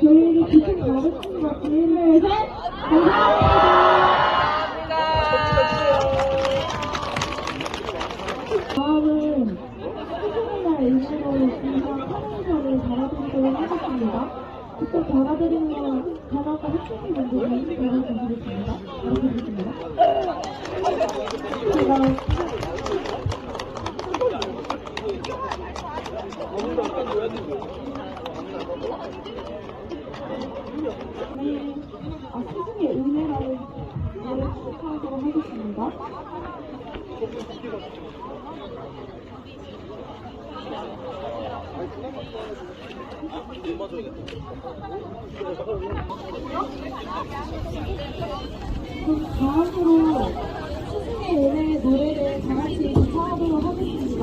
저희에게 기쁜 가르침과 기회를 해 감사합니다. 다음은 수준이나 일시로 인사 카메라를 달아드리도록 하겠습니다. 직접 달아드리는 단어가 핵심인 분들이 달아주시겠습니다. 달아주시겠습니다. 제가 네, 아, 스승의 은혜라는 말을 축하하도록 하겠습니다. 그럼 다음으로 스승의 은혜 노래를 다 같이 구사하도록 하겠습니다.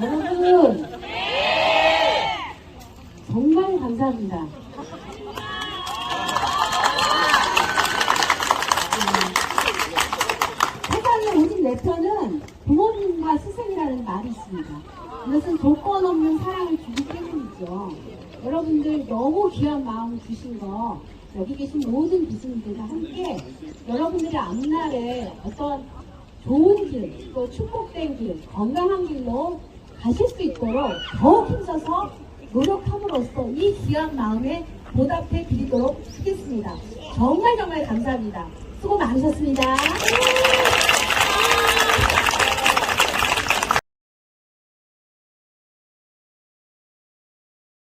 여러분 정말 감사합니다. 세상에 오직 내 편은 부모님과 스승이라는 말이 있습니다. 이것은 조건 없는 사랑을 주기 때문이죠. 여러분들 너무 귀한 마음 주신 거 여기 계신 모든 교수님들과 함께 여러분들의 앞날에 어떤 좋은 길, 또 축복된 길, 건강한 길로 가실 수 있도록 더욱 힘써서 노력함으로써 이 귀한 마음에 보답해 드리도록 하겠습니다. 정말 정말 감사합니다. 수고 많으셨습니다.